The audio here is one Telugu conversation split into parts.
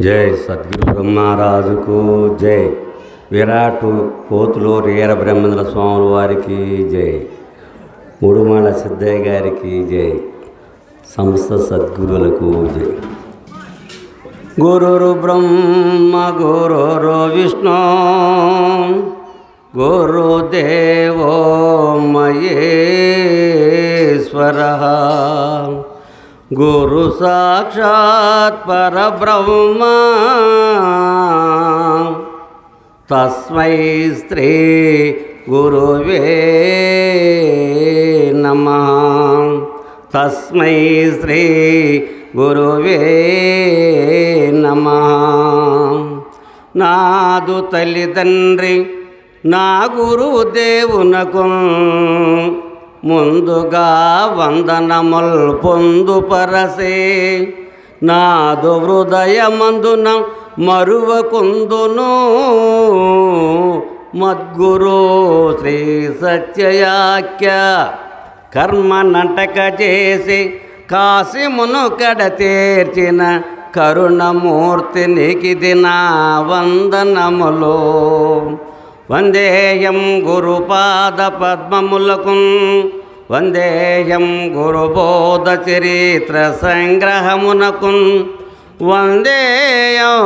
జై సద్గురు బ్రహ్మరాజుకు జై. విరాట్ కోతులూరు ఈర బ్రహ్మేంద్ర స్వాముల వారికి జై. ఉడుమల సిద్ధయ్య గారికి జై. సమస్త సద్గురులకు జై. గురురు బ్రహ్మ గురురు విష్ణు గురుదేవో మయేశ్వర గురు సాక్షాత్ పరబ్రహ్మ. తస్మై స్త్రీ గురువే నమ. తస్మై శ్రీ గురువే నమ. నాదు తల్లిదండ్రి నా గురుదేవునకు ముందుగా వందనముల్ పొందుపరసే నాదు హృదయమందున మరువకుందును. మద్గురు శ్రీ సత్యయాఖ్య కర్మ నంటక చేసి కాసిమును కడ తీర్చిన కరుణమూర్తి నీకిది నా వందేయం గురుపాద పద్మములకు వందేయం గురుబోధ చరిత్ర సంగ్రహమునకు వందేయం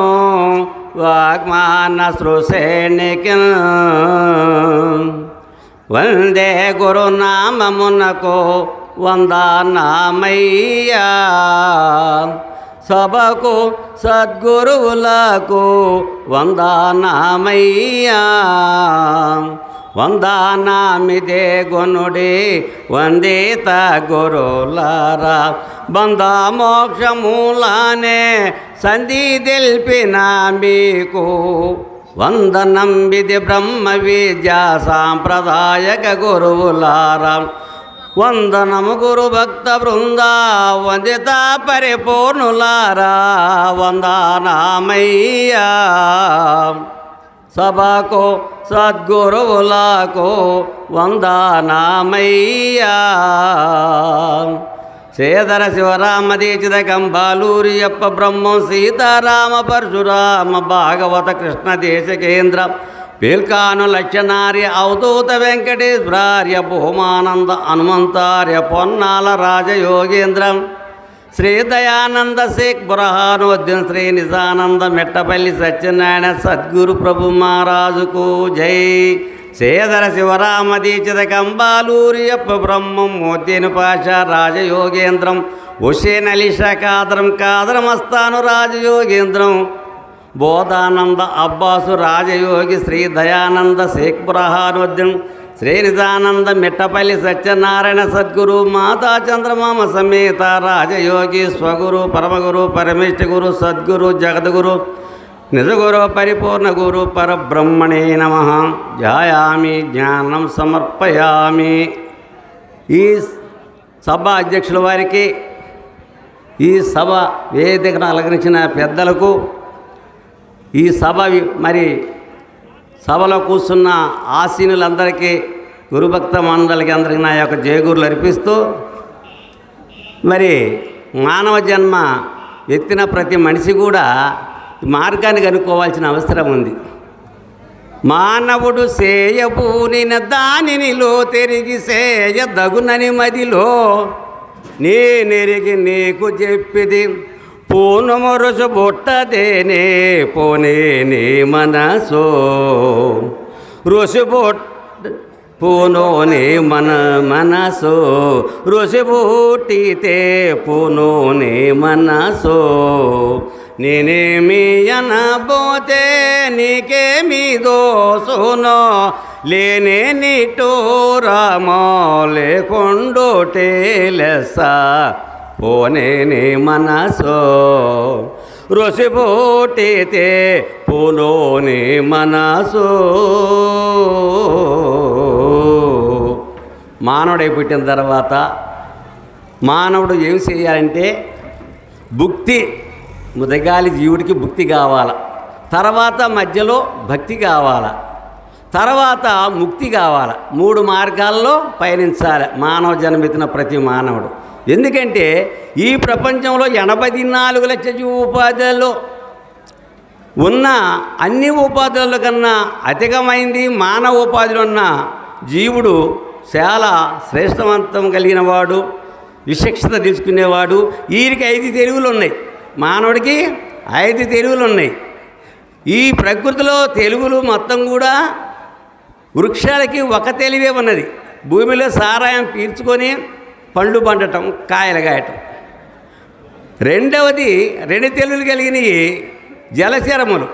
వాగ్మాన సృశేణికి వందే గురునామమునకు వందనామయ్యా. సభకు సద్గురువులకు వందనామయ్యా. వందనామిదే గునుడి వందిత గురులారా. బంధ మోక్షమూలానే సంధి తెలిపిన మీకు. వందనం విధి బ్రహ్మ విద్యా సాంప్రదాయక గురువులారా. వందనము గురు భక్త బృంద వందిత పరిపూర్ణులారా వందనామయ్యా. సభకు సద్గురువులకు వందనామయ్యా. శ్రీధర శివరామ దీక్షిత కంబాలూరి అప్ప బ్రహ్మం సీతారామ పరశురామ భాగవత కృష్ణ దేశకేంద్ర పీల్కాను లక్ష్యనార్య అవధూత వెంకటేశ్వరార్య భూమానంద హనుమంతార్య పొన్నాల రాజయోగేంద్రం. శ్రీ దయానంద శేఖ్ బురహానుద్దీన్ శ్రీ నిజానంద మెట్టపల్లి సత్యనారాయణ సద్గురు ప్రభు మహారాజుకు జై. శ్రీధర శివరామ దీక్షిత కంబాలూరియప్ప బ్రహ్మం మోద్యను పాష రాజయోగేంద్రం. హుషేన్ అలీ షా కాదరం కాదరమస్తాను రాజయోగేంద్రం. బోధానంద అబ్బాసు రాజయోగి శ్రీ దయానంద శేఖ్ ప్రహారోద్యం శ్రీ నిజానంద మిట్టపల్లి సత్యనారాయణ సద్గురు మాతా చంద్రమామ సమేత రాజయోగి స్వగురు పరమగురు పరమేష్ఠ గురు సద్గురు జగద్గురు నిజగురు పరిపూర్ణ గురు పరబ్రహ్మణే నమ. ధ్యాయామి జ్ఞానం సమర్పయామి. ఈ సభ అధ్యక్షుల వారికి ఈ సభ వేదికను అలంకరించిన పెద్దలకు ఈ సభ మరి సభలో కూర్చున్న ఆసీనులందరికీ గురుభక్త మండలికి అందరికీ నా యొక్క జయగురులు అర్పిస్తూ మరి మానవ జన్మ ఎత్తిన ప్రతి మనిషి కూడా మార్గాన్ని కనుక్కోవాల్సిన అవసరం ఉంది. మానవుడు సేయపూనిన దానినిలో సేయ దగునని మదిలో నేనెరిగి నీకు చెప్పిది. పూను మొరుసు బుట్టదేనే పోనే నీ మనసో. రుసుబొట్ పూనోని మన మనసో. రుసిబూటితే పూనోని మనసో. నేనేమి అనబోతే నీకేమి దోసునో. లేనే నిటూరమో లేకుండోటే లెస్స పోనే మనసో. రుసిబోటితే పూలోని మనసు. మానవుడై పుట్టిన తర్వాత మానవుడు ఏం చేయాలంటే భుక్తి ముదగాలి జీవుడికి భుక్తి కావాల. తర్వాత మధ్యలో భక్తి కావాల. తర్వాత ముక్తి కావాలి. మూడు మార్గాల్లో పయనించాలి. మానవ జన్మెత్తిన ప్రతి మానవుడు. ఎందుకంటే ఈ ప్రపంచంలో ఎనభై నాలుగు లక్షల జీవోపాధులలో ఉన్న అన్ని ఉపాధుల కన్నా అధికమైంది మానవ ఉపాధిలో ఉన్న జీవుడు చాలా శ్రేష్టవంతం కలిగిన వాడు విశిక్షత తీసుకునేవాడు. వీరికి ఐదు తెలుగులు ఉన్నాయి. మానవుడికి ఐదు తెలుగులు ఉన్నాయి. ఈ ప్రకృతిలో తెలుగులు మొత్తం కూడా వృక్షాలకి ఒక తెలివే ఉన్నది. భూమిలో సారాయం పీల్చుకొని పండ్లు పండటం కాయలు కాయటం. రెండవది రెండు తెలుగులు కలిగినవి జలచరములు.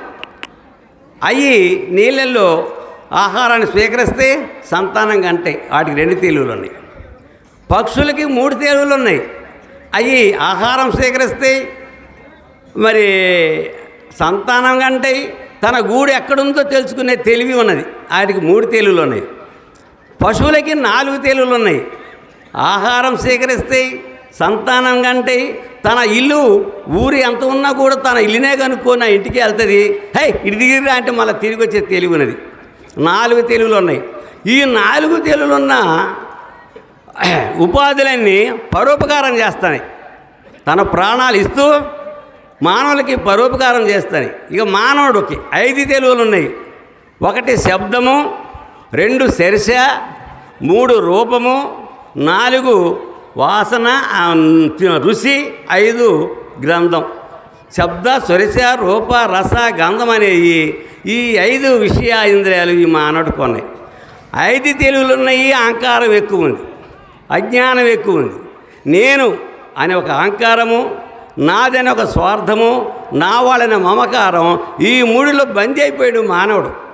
అవి నీళ్ళల్లో ఆహారాన్ని స్వీకరిస్తే సంతానం కంటాయి వాటికి రెండు తెలుగులు ఉన్నాయి. పక్షులకి మూడు తెలుగులు ఉన్నాయి. అవి ఆహారం స్వీకరిస్తే మరి సంతానం కంటే తన గూడు ఎక్కడుందో తెలుసుకునే తెలివి ఉన్నది. వాటికి మూడు తెలుగులు ఉన్నాయి. పశువులకి నాలుగు తెలుగులు ఉన్నాయి. ఆహారం స్వీకరిస్తే సంతానం కంటే తన ఇల్లు ఊరు ఎంత ఉన్నా కూడా తన ఇల్లునే కనుక్కొని నా ఇంటికి వెళ్తుంది. హై ఇటు దిగిరా అంటే మళ్ళీ తిరిగి వచ్చే తెలివి ఉన్నది. నాలుగు తెలుగులు ఉన్నాయి. ఈ నాలుగు తెలుగులున్న ఉపాధులన్నీ పరోపకారం చేస్తాయి. తన ప్రాణాలు ఇస్తూ మానవులకి పరోపకారం చేస్తాయి. ఇక మానవుడికి ఐదు తెలుగులు ఉన్నాయి. ఒకటి శబ్దము రెండు శర్ష మూడు రూపము నాలుగు వాసన ఋషి రుచి ఐదు గ్రంథం. శబ్ద స్వరస రూప రస గంధం అనేవి ఈ ఐదు విషయ ఇంద్రియాలు ఈ మానవుడికి ఉన్నాయి. ఐదు తెలుగులు ఉన్నాయి అహంకారం ఎక్కువ ఉంది. అజ్ఞానం ఎక్కువ ఉంది. నేను అనే ఒక అహంకారము నాదనే ఒక స్వార్థము నా వాళ్ళనే మమకారం ఈ మూడిలో బందీ అయిపోయాడు మానవుడు.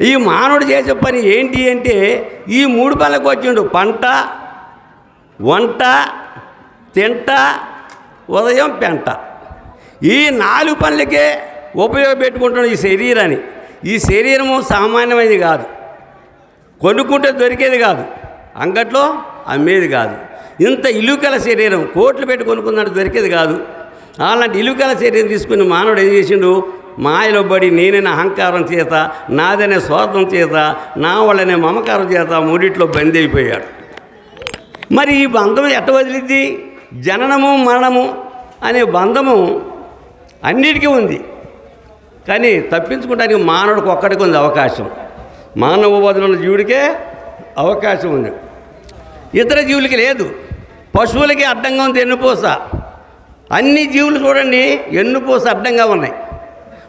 ఈ మానవుడు చేసే పని ఏంటి అంటే ఈ మూడు పనులకు వచ్చిండు. పంట వంట తింట ఉదయం పెంట. ఈ నాలుగు పనులకే ఉపయోగపెట్టుకుంటున్నాడు ఈ శరీరాన్ని. ఈ శరీరము సామాన్యమైనది కాదు. కొనుక్కుంటే దొరికేది కాదు. అంగట్లో అమ్మేది కాదు. ఇంత ఇలుకల శరీరం కోట్లు పెట్టి కొనుక్కున్నట్టు దొరికేది కాదు. అలాంటి ఇలుకల శరీరం తీసుకుని మానవుడు ఏం చేసిండు? మాయలో పడి నేనైనా అహంకారం చేత నాదనే స్వార్థం చేత నా వాళ్ళనే మమకారం చేత మూడిట్లో బందీ అయిపోయాడు. మరి ఈ బంధం ఎట్ట వదిలిద్ది? జననము మరణము అనే బంధము అన్నిటికీ ఉంది. కానీ తప్పించుకోవడానికి మానవుడికి ఒక్కడికి ఉంది అవకాశం. మానవ వదిలిన జీవుడికే అవకాశం ఉంది. ఇతర జీవులకి లేదు. పశువులకి అడ్డంగా ఉంది ఎన్నుపూస. అన్ని జీవులు చూడండి ఎన్నుపూస అడ్డంగా ఉన్నాయి.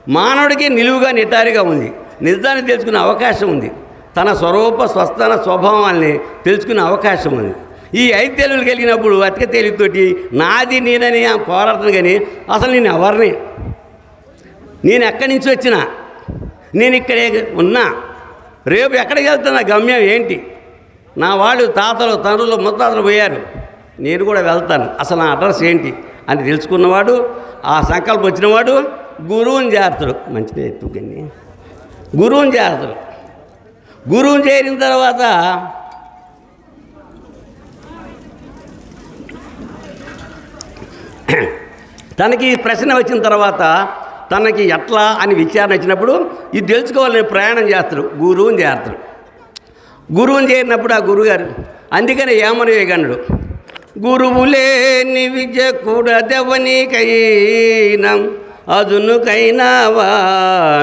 మానవుడికి నిలువుగా నిటారిగా ఉంది. నిజాన్ని తెలుసుకునే అవకాశం ఉంది. తన స్వరూప స్వస్థాన స్వభావాల్ని తెలుసుకునే అవకాశం ఉంది. ఈ ఐదు తెలుగులు కలిగినప్పుడు అతిక తెలివితోటి నాది నేనని పోరాడుతుంది కానీ అసలు నేను ఎవరిని? నేను ఎక్కడి నుంచి వచ్చినా? నేను ఇక్కడే ఉన్నా? రేపు ఎక్కడికి వెళ్తున్నా? గమ్యం ఏంటి? నా వాళ్ళు తాతలు తండ్రులు ముత్తాతలు పోయారు. నేను కూడా వెళ్తాను. అసలు నా అడ్రస్ ఏంటి? అని తెలుసుకున్నవాడు ఆ సంకల్పం వచ్చినవాడు గురువుని చేరుతాడు మంచిగా ఎత్తుకని గురువుని చేరుతాడు గురువుని చేరిన తర్వాత తనకి ప్రశ్న వచ్చిన తర్వాత తనకి ఎట్లా అని విచారణ వచ్చినప్పుడు ఇది తెలుసుకోవాలని ప్రయాణం చేస్తారు. గురువుని చేస్తాడు గురువుని చేరినప్పుడు ఆ గురుగారు అందుకని ఏమని వేయగలడు గురువులేని విద్య కూడా దెవ్వనీకైనా అదునుకైనా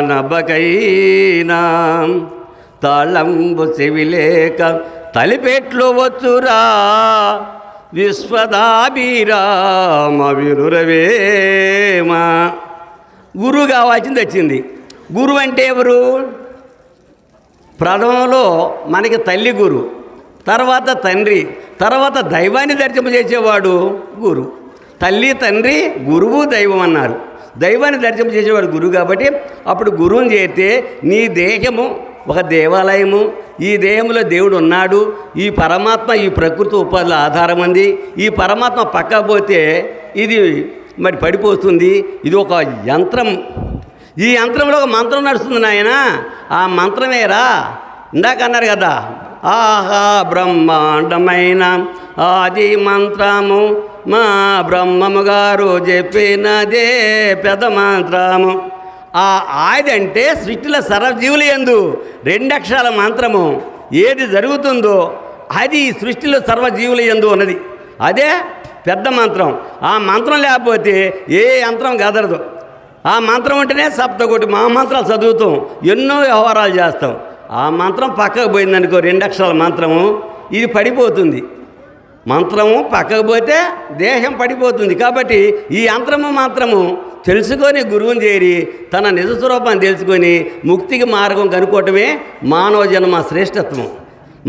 నబకైనా తాళంబు చెవిలేక తలిపెట్లు వచ్చురా. విశ్వదాభిరామ వినురవేమా. గురువు కావాల్సింది వచ్చింది. గురువు అంటే ఎవరు? ప్రథమంలో మనకి తల్లి గురు తర్వాత తండ్రి తర్వాత దైవాన్ని దర్శింపజేసేవాడు గురు. తల్లి తండ్రి గురువు దైవం అన్నారు. దైవాన్ని దర్శనం చేసేవాడు గురువు కాబట్టి అప్పుడు గురువుని చేరితే నీ దేహము ఒక దేవాలయము ఈ దేహంలో దేవుడు ఉన్నాడు ఈ పరమాత్మ ఈ ప్రకృతి ఉపాధుల ఆధారం అంది ఈ పరమాత్మ పక్క పోతే ఇది మరి పడిపోతుంది ఇది ఒక యంత్రం. ఈ యంత్రంలో ఒక మంత్రం నడుస్తుంది నాయన ఆ మంత్రమేరా ఇందాక అన్నారు కదా ఆహా బ్రహ్మాండమైన ఆది మంత్రము మా బ్రహ్మము గారు చెప్పినదే పెద్ద మంత్రము. ఆ ఆది అంటే సృష్టిలో సర్వజీవులు ఎందు రెండు అక్షరాల మంత్రము. ఏది జరుగుతుందో అది ఈ సృష్టిలో సర్వజీవుల ఎందు ఉన్నది. అదే పెద్ద మంత్రం. ఆ మంత్రం లేకపోతే ఏ యంత్రం గదరదు ఆ మంత్రం ఉంటేనే సప్తకోటి మా మంత్రాలు చదువుతాం. ఎన్నో వ్యవహారాలు చేస్తాం. ఆ మంత్రం పక్కకు పోయిందనుకో రెండు అక్షరాల మంత్రము. ఇది పడిపోతుంది. మంత్రము పక్కకు పోతే దేహం పడిపోతుంది. కాబట్టి ఈ యంత్రము మాత్రము తెలుసుకొని గురువుని చేరి తన నిజ స్వరూపాన్ని తెలుసుకొని ముక్తికి మార్గం కనుక్కోవటమే మానవ జన్మ శ్రేష్టత్వం.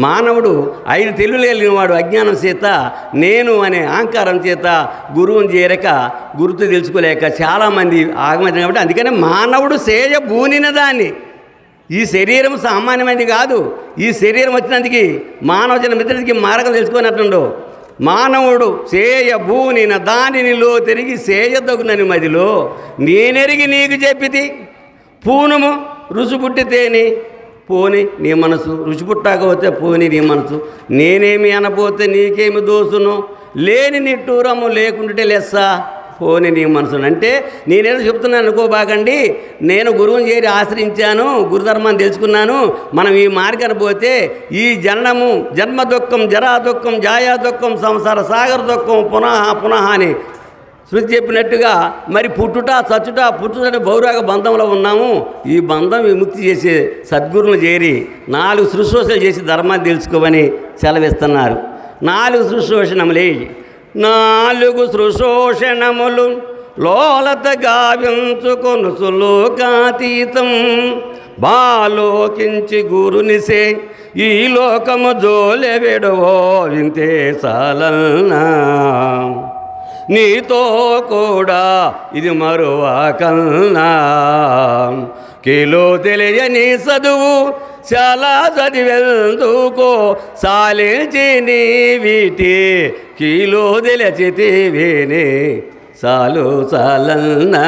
మానవుడు ఐదు తెలివిలేని అజ్ఞానం చేత నేను అనే అహంకారం చేత గురువుని చేరక గుర్తు తెలుసుకోలేక చాలామంది ఆగమవుతుంది కాబట్టి అందుకనే మానవుడు సేయ బూనిన దాన్ని. ఈ శరీరం సామాన్యమైనది కాదు. ఈ శరీరం వచ్చినందుకు మానవ జన మిత్రుడికి మార్గం తెలుసుకున్నట్టుండు మానవుడు చేయ భూనిన దానినిలో తిరిగి చేయదగునని మదిలో నేనెరిగి నీకు చెప్పితి. పూనుము రుచి పుట్టితేని పోని నీ మనసు రుచి పుట్టకపోతే పోని నీ మనసు. నేనేమి అనపోతే నీకేమి దోసును? లేని నిట్టూరము లేకుంటే లెస్సా? పోని నీ మనసును అంటే నేనేదో చెప్తున్నాను అనుకోబాకండి నేను గురువుని చేరి ఆశ్రయించాను గురుధర్మాన్ని తెలుసుకున్నాను. మనం ఈ మార్గాన్ని పోతే ఈ జననము జన్మ దుఃఖం జరా దుఃఖం జాయా దుఃఖం సంసార సాగర దుఃఖం పునః పునః అని శృతి చెప్పినట్టుగా మరి పుట్టుట చచ్చుట పుట్టుటని భౌరాగ బంధంలో ఉన్నాము. ఈ బంధం విముక్తి చేసే సద్గురువులు చేరి నాలుగు శుశ్రూషలు చేసి ధర్మాన్ని తెలుసుకోమని సెలవిస్తున్నారు. నాలుగు శుశ్రూషణములే నాలుగు సృశోషణములు లోలత గావించుకొను సులోకాతీతం. బాలోకించి గురునిసే ఈ లోకము జోలె విడవో వింతే సాలన్నా నీతో కూడా ఇది మరువాకన్నా కిలో తెలియని చదువు చాలా చదివెందుకో సాలించి నీ వీటి కిలో తెలిచితే చాలు చాలన్నా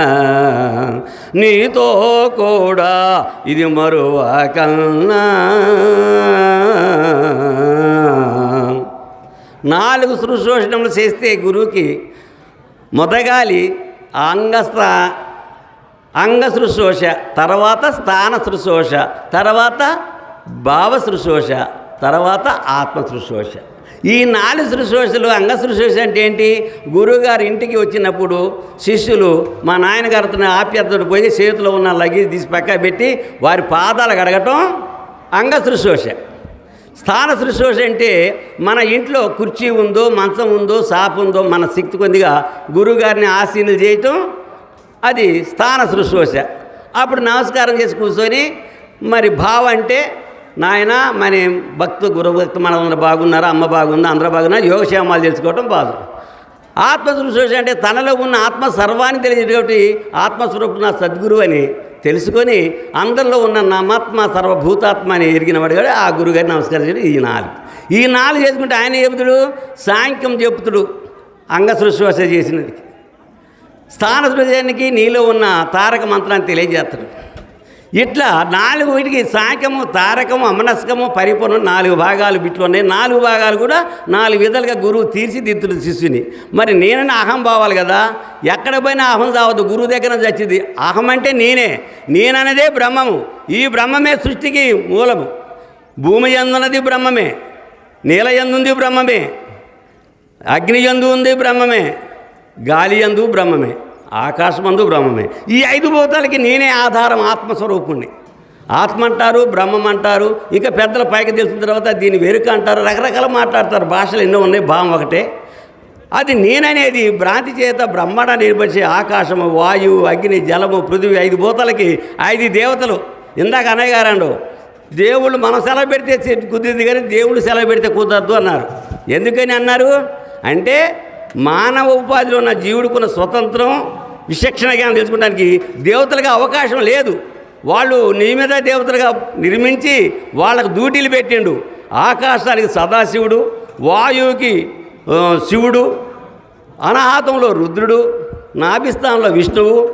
నీతో కూడా ఇది మరువకన్నా. నాలుగు శుశ్రూషణములు చేస్తే గురువుకి మొదగాలి అంగస్థ అంగ శుశ్రూష తర్వాత స్థాన శుశ్రూష తర్వాత భావ శుశ్రూష తర్వాత ఆత్మ శుశ్రూష. ఈ నాలుగు శుశ్రూషలు అంగ శుశ్రూష అంటే ఏంటి? గురువుగారు ఇంటికి వచ్చినప్పుడు శిష్యులు మా నాయనగారితో ఆప్యర్థుడు పోయి చేతిలో ఉన్న లగేజ్ తీసి పక్క పెట్టి వారి పాదాలు కడగటం అంగ శుశ్రూష. స్థాన శుశ్రూష అంటే మన ఇంట్లో కుర్చీ ఉందో మంచం ఉందో సాపు ఉందో మన శక్తి కొద్దిగా గురువుగారిని ఆశీనులు చేయటం అది స్థాన శుశ్రూష. అప్పుడు నమస్కారం చేసి కూర్చొని మరి భావ అంటే నాయన మన భక్తు గురు భక్తు మన బాగున్నారా అమ్మ బాగుందా అందరూ బాగున్నారు యోగక్షేమాలు తెలుసుకోవటం బాగు ఆత్మ శుశ్రూష అంటే తనలో ఉన్న ఆత్మ సర్వాన్ని తెలియజేటువంటి ఆత్మస్వరూపుడు నా సద్గురు అని తెలుసుకొని అందరిలో ఉన్న నమాత్మ సర్వభూతాత్మ అని ఎరిగినవాడు కూడా ఆ గురుగారిని నమస్కారం చేయడం ఈ నాలుగు. ఈ నాలుగు చేసుకుంటే ఆయన చెబుతుడు? సాంఖ్యం చెబుతుడు. అంగ శుశ్రూష చేసినది. స్థాన హృదయానికి నీలో ఉన్న తారక మంత్రాన్ని తెలియజేస్తాడు. ఇట్లా నాలుగు వీటికి సాంఖ్యము తారకము అమనస్కము పరిపూర్ణం నాలుగు భాగాలు బిట్లు ఉన్నాయి. నాలుగు భాగాలు కూడా నాలుగు విధాలుగా గురువు తీర్చిదిద్దుడు శిష్యుని. మరి నేనని అహం పోవాలి కదా? ఎక్కడ పోయినా అహం చావద్దు. గురువు దగ్గర చచ్చింది అహం అంటే నేనే. నేననేదే బ్రహ్మము. ఈ బ్రహ్మమే సృష్టికి మూలము. భూమి ఎందున్నది బ్రహ్మమే? నీల ఎందుంది బ్రహ్మమే? అగ్ని ఎందు ఉంది బ్రహ్మమే? గాలి అందు బ్రహ్మమే ఆకాశమందు బ్రహ్మమే. ఈ ఐదు భూతాలకి నేనే ఆధారం ఆత్మస్వరూపుణ్ణి. ఆత్మ అంటారు బ్రహ్మం అంటారు ఇంకా పెద్దల పైకి తెలిసిన తర్వాత దీన్ని వెరుక అంటారు రకరకాల మాట్లాడతారు భాషలు ఎన్నో ఉన్నాయి భావం ఒకటే. అది నేననేది భ్రాంతి చేత బ్రహ్మాండ నిర్మించే ఆకాశము వాయువు అగ్ని జలము పృథివీ ఐదు భూతాలకి ఐదు దేవతలు. ఇందాక అన్నయ్య దేవుళ్ళు మనం సెలవు పెడితే కుదిరింది కానీ దేవుడు సెలవు పెడితే కుదరదు అన్నారు. ఎందుకని అన్నారు? అంటే మానవ ఉపాధిలో ఉన్న జీవుడుకున్న స్వతంత్రం విచక్షణ జ్ఞానం తెలుసుకోవడానికి దేవతలుగా అవకాశం లేదు. వాళ్ళు నియమిత దేవతలుగా నిర్మించి వాళ్ళకు డ్యూటీలు పెట్టిండు. ఆకాశానికి సదాశివుడు వాయువుకి శివుడు అనాహతంలో రుద్రుడు నాభిస్థానంలో విష్ణువు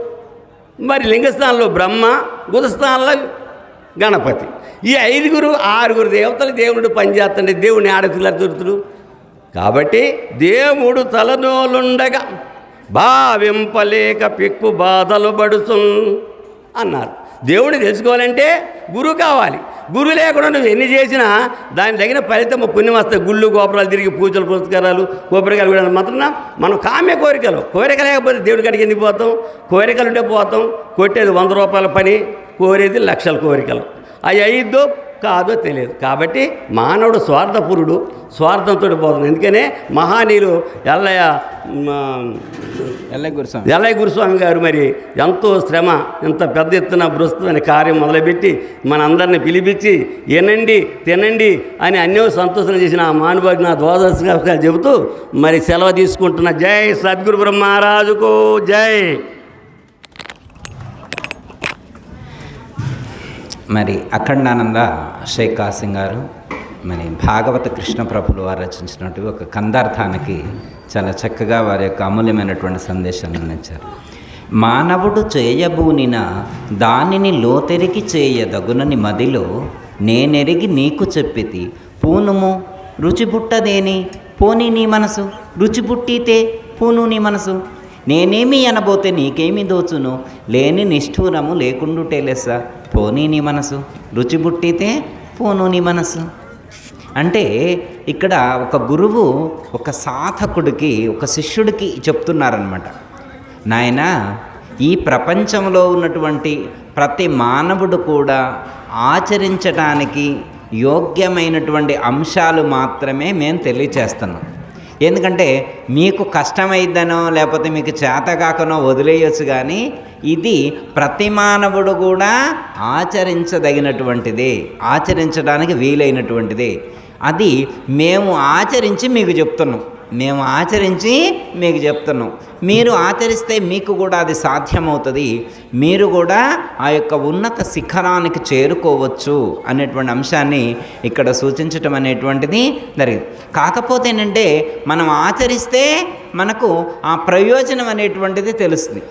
మరి లింగస్థానంలో బ్రహ్మ గుదస్థానంలో గణపతి. ఈ ఐదుగురు ఆరుగురు దేవతలు దేవుడు పనిచేస్తుండే దేవుని దొరుకుతుడు కాబట్టి దేవుడు తలనోలుండగా భావింపలేక పిక్కు బాధలు పడుతు అన్నారు. దేవుడిని తెలుసుకోవాలంటే గురువు కావాలి. గురు లేకుండా నువ్వు ఎన్ని చేసినా దాని తగిన ఫలితం పుణ్యం వస్తాయి. గుళ్ళు గోపురాలు తిరిగి పూజలు పురస్కారాలు కోపరికాయలు కూడా మాత్రం మనం కామ్య కోరికలు. కోరిక లేకపోతే దేవుడి కాడికి ఎందుకు పోతాం? కోరికలు ఉంటే పోతాం. కొట్టేది వంద రూపాయల పని కోరేది లక్షల కోరికలు. అవి అయిద్దో కాదో తెలియదు. కాబట్టి మానవుడు స్వార్థపురుడు స్వార్థంతో పోతుంది ఎందుకనే మహానీయులు ఎల్లయ్య ఎల్లయ్య గురుస్వామి. ఎల్లయ్య గురుస్వామి గారు మరి ఎంతో శ్రమ ఇంత పెద్ద ఎత్తున బృహస్పతి కార్యం మొదలుపెట్టి మనందరిని పిలిపించి వినండి తినండి అని అన్నీ సంతోషం చేసిన ఆ మానవుడికి నా ద్వాదశ చెబుతూ మరి సెలవు తీసుకుంటున్న జై సద్గురు బ్రహ్మరాజుకు జై. మరి అఖండానంద షేక్ కాసిం గారు మరి భాగవత కృష్ణ ప్రభులు వారు రచించినటువంటి ఒక కందార్థానికి చాలా చక్కగా వారి యొక్క అమూల్యమైనటువంటి సందేశాన్ని అందించారు. మానవుడు చేయబూనిన దానిని లోతెరిగి చేయదగునని మదిలో నేనెరిగి నీకు చెప్పితి. పూనుము రుచి పుట్టదేని పోనీ నీ మనసు రుచి పుట్టితే పూను నీ మనసు. నేనేమి అనబోతే నీకేమి దోచును? లేని నిష్ఠూరము లేకుండుటే లెస్స పోనీ నీ మనసు. రుచి పుట్టితే పోను నీ మనసు. అంటే ఇక్కడ ఒక గురువు ఒక సాధకుడికి ఒక శిష్యుడికి చెప్తున్నారనమాట నాయన ఈ ప్రపంచంలో ఉన్నటువంటి ప్రతి మానవుడు కూడా ఆచరించడానికి యోగ్యమైనటువంటి అంశాలు మాత్రమే మేము తెలియచేస్తున్నాం. ఎందుకంటే మీకు కష్టమైద్దనో లేకపోతే మీకు చేతగాకనో వదిలేయచ్చు కానీ ఇది ప్రతి మానవుడు కూడా ఆచరించదగినటువంటిది ఆచరించడానికి వీలైనటువంటిది. అది మేము ఆచరించి మీకు చెప్తున్నాం. మేము ఆచరించి మీకు చెప్తున్నాం. మీరు ఆచరిస్తే మీకు కూడా అది సాధ్యమవుతుంది. మీరు కూడా ఆ యొక్క ఉన్నత శిఖరానికి చేరుకోవచ్చు అనేటువంటి అంశాన్ని ఇక్కడ సూచించటం అనేటువంటిది జరిగింది. కాకపోతే ఏంటంటే మనం ఆచరిస్తే మనకు ఆ ప్రయోజనం అనేటువంటిది తెలుస్తుంది.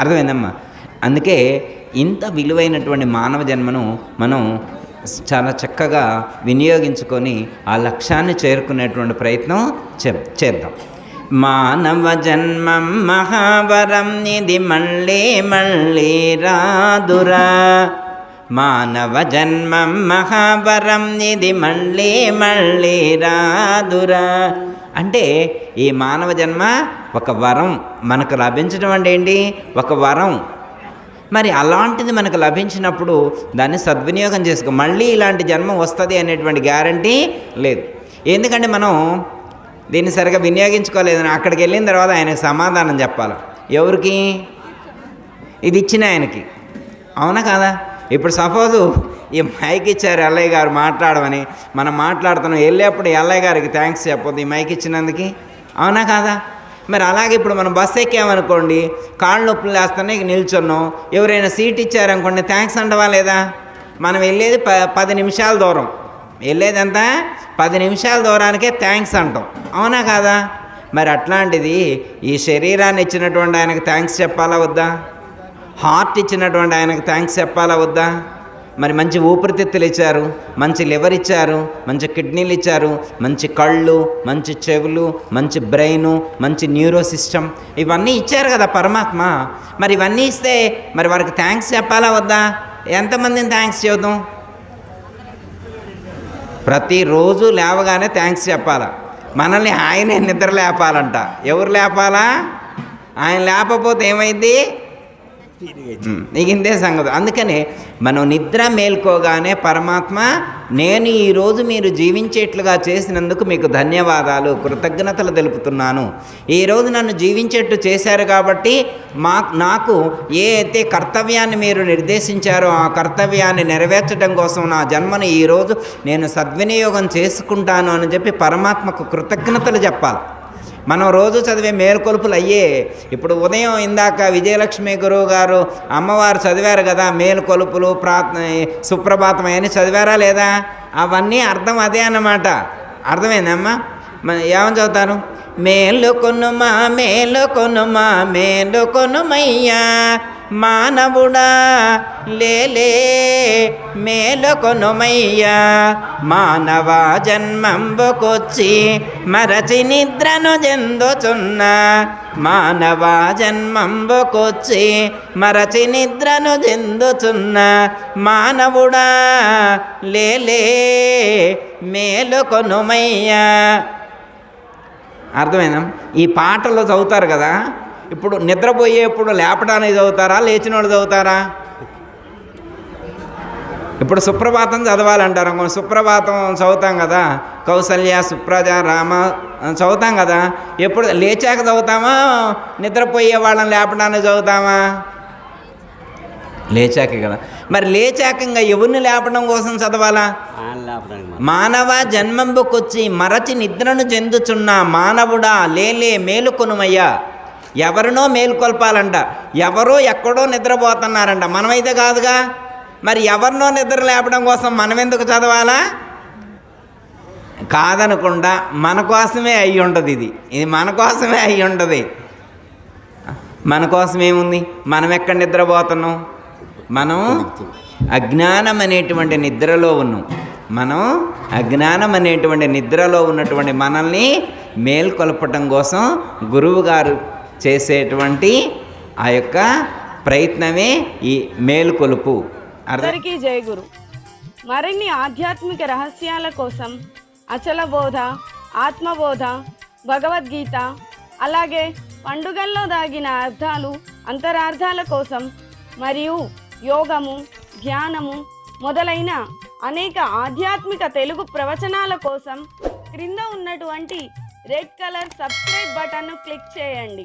అర్థమైందమ్మా. అందుకే ఇంత విలువైనటువంటి మానవ జన్మను మనం చాలా చక్కగా వినియోగించుకొని ఆ లక్ష్యాన్ని చేరుకునేటువంటి ప్రయత్నం చే చేద్దాం. మానవ జన్మం మహావరం ఇది మళ్ళీ మళ్ళీ రాదురా. మానవ జన్మం మహావరం ఇది మళ్ళీ మళ్ళీ రాదురా. అంటే ఈ మానవ జన్మ ఒక వరం మనకు లభించడం అంటే ఏంటి? ఒక వరం. మరి అలాంటిది మనకు లభించినప్పుడు దాన్ని సద్వినియోగం చేసుకో. మళ్ళీ ఇలాంటి జన్మ వస్తుంది అనేటువంటి గ్యారంటీ లేదు. ఎందుకంటే మనం దీన్ని సరిగా వినియోగించుకోలేదని అక్కడికి వెళ్ళిన తర్వాత ఆయనకు సమాధానం చెప్పాలి. ఎవరికి? ఇది ఇచ్చిన ఆయనకి. అవునా కాదా? ఇప్పుడు సపోజు ఈ మైక్ ఇచ్చారు ఎల్లయ్య గారు మాట్లాడమని. మనం మాట్లాడుతున్నాం. వెళ్ళేప్పుడు ఎల్లయ్య గారికి థ్యాంక్స్ చెప్పొద్దు ఈ మైక్ ఇచ్చినందుకు. అవునా కాదా? మరి అలాగే ఇప్పుడు మనం బస్సు ఎక్కామనుకోండి కాళ్ళు నొప్పులు లేస్తానే నిల్చున్నాం. ఎవరైనా సీట్ ఇచ్చారనుకోండి థ్యాంక్స్ అంటవా లేదా? మనం వెళ్ళేది ప పది నిమిషాల దూరం. వెళ్ళేదంతా పది నిమిషాల దూరానికే థ్యాంక్స్ అంటాం. అవునా కాదా? మరి అట్లాంటిది ఈ శరీరాన్ని ఇచ్చినటువంటి ఆయనకు థ్యాంక్స్ చెప్పాలా వద్దా? హార్ట్ ఇచ్చినటువంటి ఆయనకు థ్యాంక్స్ చెప్పాలా వద్దా? మరి మంచి ఊపిరితిత్తులు ఇచ్చారు మంచి లివర్ ఇచ్చారు మంచి కిడ్నీలు ఇచ్చారు మంచి కళ్ళు మంచి చెవులు మంచి బ్రెయిన్ మంచి న్యూరో సిస్టమ్. ఇవన్నీ ఇచ్చారు కదా పరమాత్మ. మరి ఇవన్నీ ఇస్తే మరి వారికి థ్యాంక్స్ చెప్పాలా వద్దా? ఎంతమందిని థ్యాంక్స్ చెబుదాం ప్రతిరోజు లేవగానే థ్యాంక్స్ చెప్పాలా? మనల్ని ఆయనే నిద్ర లేపాలంట. ఎవరు లేపాలా? ఆయన లేకపోతే ఏమైంది? నీకు ఇంతే సంగతి. అందుకని మనం నిద్ర మేల్కోగానే పరమాత్మ నేను ఈరోజు మీరు జీవించేట్లుగా చేసినందుకు మీకు ధన్యవాదాలు కృతజ్ఞతలు తెలుపుతున్నాను. ఈరోజు నన్ను జీవించేట్టు చేశారు కాబట్టి మా నాకు ఏ అయితే కర్తవ్యాన్ని మీరు నిర్దేశించారో ఆ కర్తవ్యాన్ని నెరవేర్చడం కోసం నా జన్మను ఈరోజు నేను సద్వినియోగం చేసుకుంటాను అని చెప్పి పరమాత్మకు కృతజ్ఞతలు చెప్పాలి. మనం రోజు చదివే మేలుకొలుపులు అయ్యే. ఇప్పుడు ఉదయం ఇందాక విజయలక్ష్మి గురువు గారు అమ్మవారు చదివారు కదా మేలుకొలుపులు ప్రార్థన సుప్రభాతం అవన్నీ చదివారా లేదా? అవన్నీ అర్థం అదే అన్నమాట. అర్థమైందమ్మా? మన ఏమని చదువుతారు? మేలు కొనుమా మేలు కొనుమా మేలు కొనుమయ్యా మానవుడా లేలే మేలుకొనుమయ్యా. మానవ జన్మంబుకొచ్చి మరచి నిద్రను చెందుచున్న మానవ జన్మంబుకొచ్చి మరచి నిద్రను చెందుచున్న మానవుడా లేలే మేలుకొనుమయ్యా. అర్థమైందా? ఈ పాటలు చదువుతారు కదా ఇప్పుడు నిద్రపోయేప్పుడు లేపడానికి చదువుతారా లేచిన వాళ్ళు చదువుతారా ఇప్పుడు సుప్రభాతం చదవాలంటారు. సుప్రభాతం చదువుతాం కదా. కౌసల్య సుప్రజ రామ చదువుతాం కదా. ఎప్పుడు లేచాక చదువుతామా? నిద్రపోయే వాళ్ళని లేపడానికి చదువుతామా? లేచాకే కదా. మరి లేచాక ఇంకా ఎవరిని లేపడం కోసం చదవాలా? మానవ జన్మంబుకొచ్చి మరచి నిద్రను చెందుచున్న మానవుడా లేలే మేలుకొనుమయ్యా. ఎవరినో మేల్కొల్పాలంట. ఎవరో ఎక్కడో నిద్రపోతున్నారంట. మనమైతే కాదుగా. మరి ఎవరినో నిద్ర లేపడం కోసం మనం ఎందుకు చదవాలా? కాదనకుండా మన కోసమే అయి ఉండదు ఇది. ఇది మన కోసమే అయి ఉండదు మన కోసం ఏముంది? మనం ఎక్కడ నిద్రపోతున్నాం? మనం అజ్ఞానం అనేటువంటి నిద్రలో ఉన్నాం. మనం అజ్ఞానం అనేటువంటి నిద్రలో ఉన్నటువంటి మనల్ని మేల్కొల్పటం కోసం గురువుగారు చేసేటువంటి ఆ యొక్క ప్రయత్నమే ఈ మేలుకొలుపు అందరికీ జయ గురు. మరిన్ని ఆధ్యాత్మిక రహస్యాల కోసం అచల బోధ ఆత్మబోధ భగవద్గీత అలాగే పండుగల్లో దాగిన అర్థాలు అంతరార్థాల కోసం మరియు యోగము ధ్యానము మొదలైన అనేక ఆధ్యాత్మిక తెలుగు ప్రవచనాల కోసం క్రింద ఉన్నటువంటి రెడ్ కలర్ సబ్స్క్రైబ్ బటన్ను క్లిక్ చేయండి.